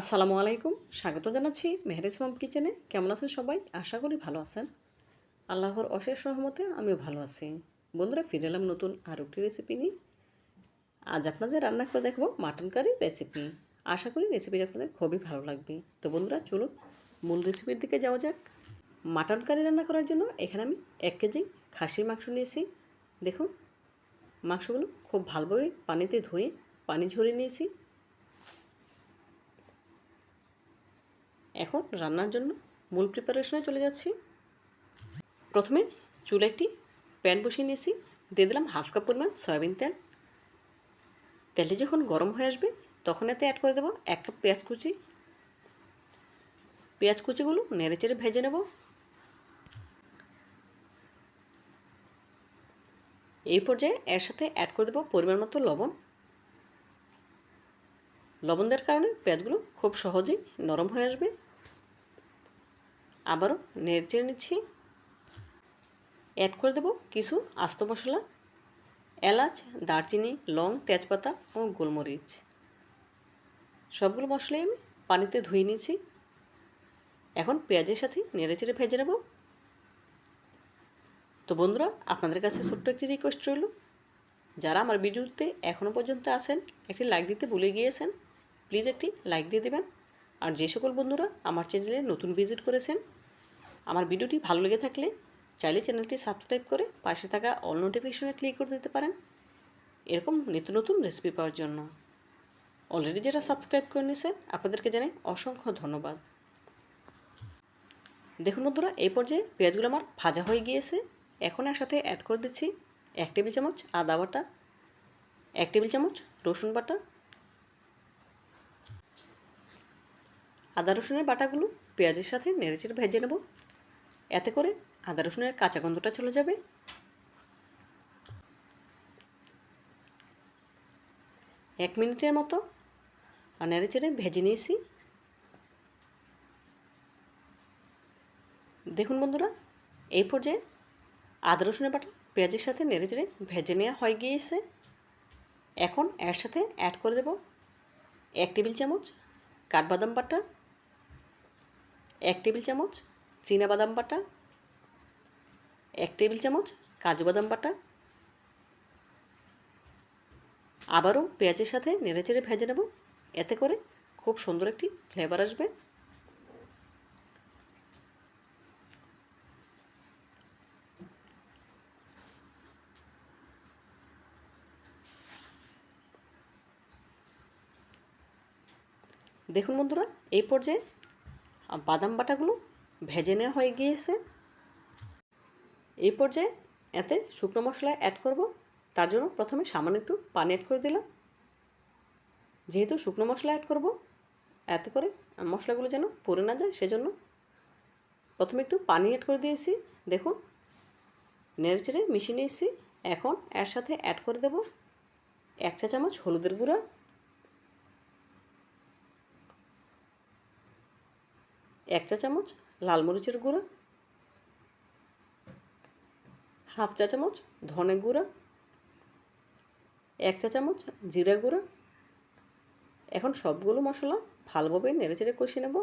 আসসালামু আলাইকুম, স্বাগত জানাচ্ছি মেহরেজ মাম কিচেনে। কেমন আছেন সবাই? আশা করি ভালো আছেন। আল্লাহর অশেষ রহমতে আমিও ভালো আছি। বন্ধুরা, ফিরে এলাম নতুন আর একটি রেসিপি নিয়ে। আজ আপনাদের রান্না করে দেখব মাটন কারি রেসিপি আশা করি রেসিপিটা আপনাদের খুবই ভালো লাগবে। তো বন্ধুরা, চলুন মূল রেসিপির দিকে যাওয়া যাক। মাটন কারি রান্না করার জন্য এখানে আমি এক কেজি খাসির মাংস নিয়েছি। দেখুন, মাংসগুলো খুব ভালোভাবে পানিতে ধুয়ে পানি ঝরিয়ে নিয়েছি। এখন রান্নার জন্য মূল প্রিপারেশনে চলে যাচ্ছি। প্রথমে চুলে একটি প্যান বসিয়ে নিয়েছি। দিয়ে দিলাম হাফ কাপ পরিমাণ সয়াবিন তেল। তেলটি যখন গরম হয়ে আসবে, তখন এতে অ্যাড করে দেবো এক কাপ পেঁয়াজ কুচি। পেঁয়াজ কুচিগুলো নেড়ে চেড়ে ভেজে নেব। এই পর্যায়ে এর সাথে অ্যাড করে দেবো পরিমাণ মতো লবণ। লবণ দেওয়ার কারণে পেঁয়াজগুলো খুব সহজেই নরম হয়ে আসবে। আবারও নেড়ে নিচ্ছি। অ্যাড করে দেবো কিছু আস্ত মশলা, এলাচ, দারচিনি, লং, তেজপাতা ও গোলমরিচ। সবগুলো মশলাই আমি পানিতে ধুয়ে নিয়েছি। এখন পেঁয়াজের সাথে নেড়ে চেড়ে ভেজে নেব। তো বন্ধুরা, আপনাদের কাছে ছোট্ট একটি রিকোয়েস্ট রইল। যারা আমার ভিডিওতে এখনও পর্যন্ত আছেন একটি লাইক দিতে ভুলে গিয়েছেন প্লিজ একটি লাইক দিয়ে দেবেন। আর যে সকল বন্ধুরা আমার চ্যানেলে নতুন ভিজিট করেছেন, আমার ভিডিওটি ভালো লেগে থাকলে চাইলে চ্যানেলটি সাবস্ক্রাইব করে পাশে থাকা অল নোটিফিকেশনে ক্লিক করে দিতে পারেন। এরকম নিত্য নতুন রেসিপি পাওয়ার জন্য। অলরেডি যারা সাবস্ক্রাইব করে নিয়েছেন, আপনাদেরকে জানাই অসংখ্য ধন্যবাদ। দেখুন বন্ধুরা, এই পর্যায়ে পেঁয়াজগুলো আমার ভাজা হয়ে গিয়েছে। এখন এর সাথে অ্যাড করে দিচ্ছি এক টেবিল চামচ আদা বাটা, এক টেবিল চামচ রসুন বাটা আদা রসুনের বাটাগুলো পেঁয়াজের সাথে নেড়েচেড়ে ভেজে নেব। এতে করে আদা রসুনের কাঁচা গন্ধটা চলে যাবে। এক মিনিটের মতো নেড়েচেড়ে ভেজে নিয়েছি। দেখুন বন্ধুরা, এই পর্যায়ে আদা রসুনের বাটা পেঁয়াজের সাথে নেড়েচেড়ে ভেজে নেওয়া হয়ে গিয়েছে। এখন এর সাথে অ্যাড করে দেব এক টেবিল চামচ কাঠবাদাম বাটা এক টেবিল চামচ বাদাম বাটা, এক টেবিল চামচ কাজু বাদাম বাটা, আবারও পেঁয়াজের সাথে নেড়েচেড়ে ভেজে নেব। এতে করে খুব সুন্দর একটি ফ্লেভার আসবে। দেখুন বন্ধুরা, এই পর্যায়ে বাদাম বাটাগুলো ভেজে নেওয়া হয়ে গিয়েছে। এই পর্যায়ে এতে শুকনো মশলা অ্যাড করব। তার জন্য প্রথমে সামান্য একটু পানি অ্যাড করে দিলাম। যেহেতু শুকনো মশলা অ্যাড করব, এতে করে মশলাগুলো যেন পড়ে না যায় সেজন্য প্রথমে একটু পানি অ্যাড করে দিয়েছি। দেখুন, নেড়ে চেড়ে মিশিয়ে নিয়েছি। এখন এর সাথে অ্যাড করে দেব এক চা চামচ হলুদের গুঁড়া। এক চা চামচ লাল মরিচের গুঁড়া, হাফ চা চামচ ধনে গুঁড়া, এক চা চামচ জিরা গুঁড়া। এখন সবগুলো মশলা ভালোভাবে নেড়ে চেড়ে কষিয়ে নেব।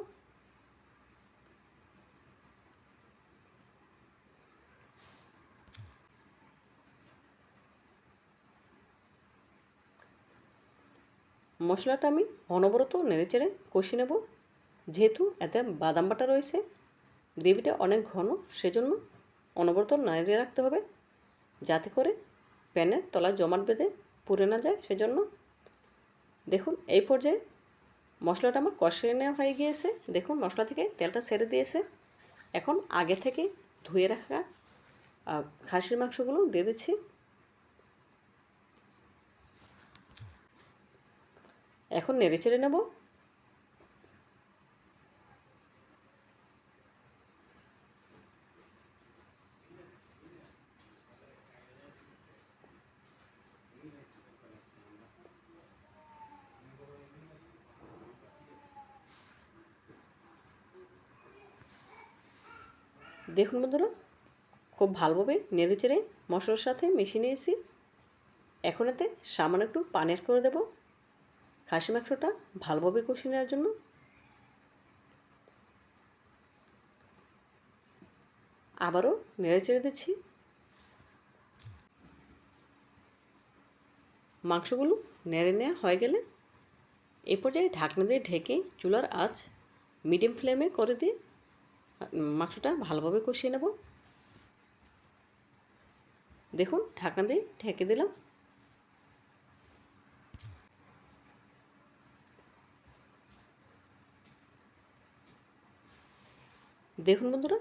মশলাটা আমি অনবরত নেড়ে চেড়ে কষিয়ে নেব। যেহেতু এতে বাদাম বাটা রয়েছে, গ্রেভিটা অনেক ঘন, সেজন্য অনবরত নাড়িয়ে রাখতে হবে যাতে করে প্যানের তলায় জমাট বেঁধে পুড়ে না যায়, সেজন্য দেখুন এই পর্যায়ে মশলাটা আমার কষিয়ে নেওয়া হয়ে গিয়েছে। দেখুন মশলা থেকে তেলটা ছেড়ে দিয়েছে। এখন আগে থেকে ধুয়ে রাখা খাসির মাংসগুলো দিয়ে দিচ্ছি। এখন নেড়ে চেড়ে নেব। দেখুন বন্ধুরা, খুব ভালোভাবে নেড়ে চেড়ে মশলার সাথে মিশিয়ে নিয়েছি। এখন এতে সামান্য একটু পানের করে দেব। খাসি মাংসটা ভালোভাবে কষিয়ে নেওয়ার জন্য। আবারও নেড়ে চেড়ে দিচ্ছি। মাংসগুলো নেড়ে নেওয়া হয়ে গেলে এ পর্যায়ে ঢাকনা দিয়ে ঢেকে চুলার আঁচ মিডিয়াম ফ্লেমে করে দিয়ে মাংসটা ভালোভাবে কষিয়ে নেব। দেখুন, ঢাকনা দিয়ে ঢেকে দিলাম। দেখুন বন্ধুরা,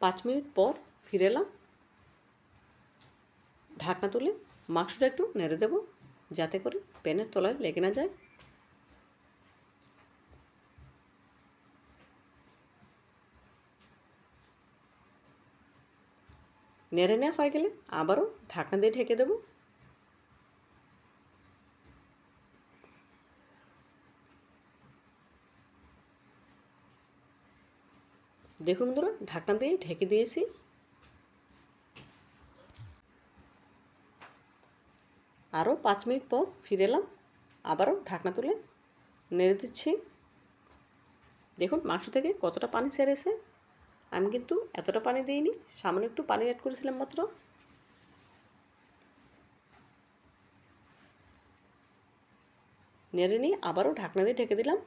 পাঁচ মিনিট পর ফিরে এলাম। ঢাকনা তুলে মাংসটা একটু নেড়ে দেব, যাতে করে প্যানের তলায় লেগে না যায়। নেড়ে নেওয়া হয়ে গেলে আবারও ঢাকনা দিয়ে ঢেকে দেব। দেখুন বন্ধুরা, ঢাকনা দিয়ে ঢেকে দিয়েছি। আরও পাঁচ মিনিট পর ফিরে এলাম, আবারও ঢাকনা তুলে নেড়ে দিচ্ছি। দেখুন, মাংস থেকে কতটা পানি সেরেছে। আমি কিন্তু এতটা পানি দিইনি, সামান্য একটু পানি অ্যাড করেছিলাম মাত্র। নেড়ে নিয়ে আবারও ঢাকনা দিয়ে ঢেকে দিলাম।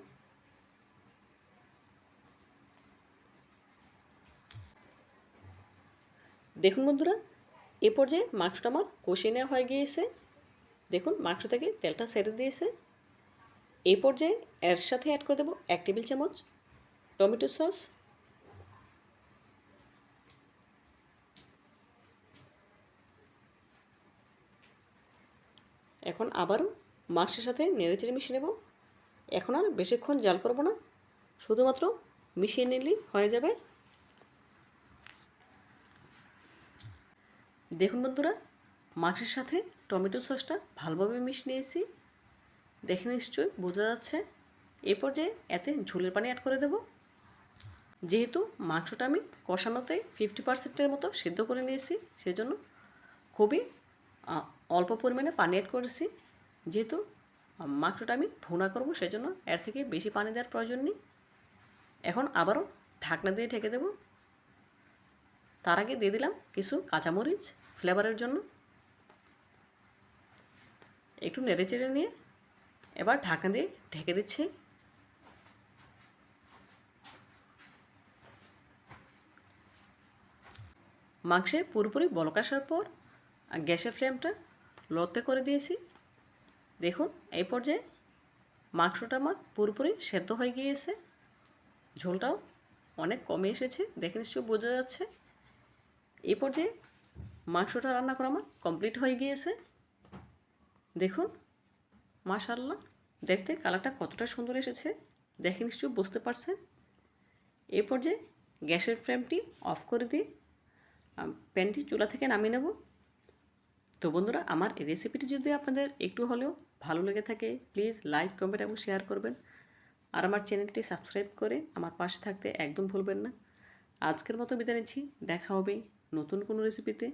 দেখুন বন্ধুরা, এ পর্যায়ে মাংসটা আমার কষিয়ে নেওয়া হয়ে গিয়েছে। দেখুন, মাংস থেকে তেলটা সেরে দিয়েছে। এই পর্যায়ে এর সাথে অ্যাড করে দেবো এক টেবিল চামচ টমেটো সস এখন আবারও মাংসের সাথে নেড়ে চেড়ে মিশিয়ে নেব। এখন আর বেশিক্ষণ জাল করব না। শুধুমাত্র মিশিয়ে নিলেই হয়ে যাবে। দেখুন বন্ধুরা মাংসের সাথে টমেটো সসটা ভালোভাবে মিশিয়ে নিয়েছি। দেখে নিশ্চয়ই বোঝা যাচ্ছে। এই পর্যায়ে এতে ঝোলের পানি অ্যাড করে দেব। যেহেতু মাংসটা আমি কষানোতে ফিফটি পার্সেন্টের মতো সেদ্ধ করে নিয়েছি, সেজন্য খুবই অল্প পরিমাণে পানি অ্যাড করেছি। যেহেতু মাংসটা আমি ভুনা করব, সেজন্য এর থেকে বেশি পানি দেওয়ার প্রয়োজন নেই। এখন আবারও ঢাকনা দিয়ে ঢেকে দেব। তার আগে দিয়ে দিলাম কিছু কাঁচামরিচ ফ্লেভারের জন্য। একটু নেড়ে চেড়ে নিয়ে এবার ঢাকনা দিয়ে ঢেকে দিচ্ছি। মাংসে পুরোপুরি বলক পর গ্যাসের ফ্লেমটা লোতে করে দিয়েছি। দেখুন, এই পর্যায়ে মাংসটা আমার পুরোপুরি সেদ্ধ হয়ে গিয়েছে। ঝোলটাও অনেক কমে এসেছে, দেখে নিশ্চয়ই বোঝা যাচ্ছে। এই পর্যায়ে মাংসটা রান্না করা আমার কমপ্লিট হয়ে গিয়েছে। দেখুন মাশাল্লাহ দেখতে কালারটা কতটা সুন্দর এসেছে, দেখে নিশ্চয়ই বুঝতে পারছেন। এই পর্যায়ে গ্যাসের ফ্লেমটি অফ করে দিয়ে প্যানটি চুলা থেকে নামিয়ে নেব। তো বন্ধুরা, আমার এই রেসিপিটি যদি আপনাদের একটু হলেও ভালো লেগে থাকে প্লিজ লাইক কমেন্ট এবং শেয়ার করবেন। আর আমার চ্যানেলটি সাবস্ক্রাইব করে আমার পাশে থাকতে একদম ভুলবেন না। আজকের মতো বিদায় নিচ্ছি। দেখা হবে নতুন কোনো রেসিপিতে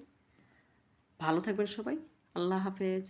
ভালো থাকবেন সবাই। আল্লাহ হাফেজ।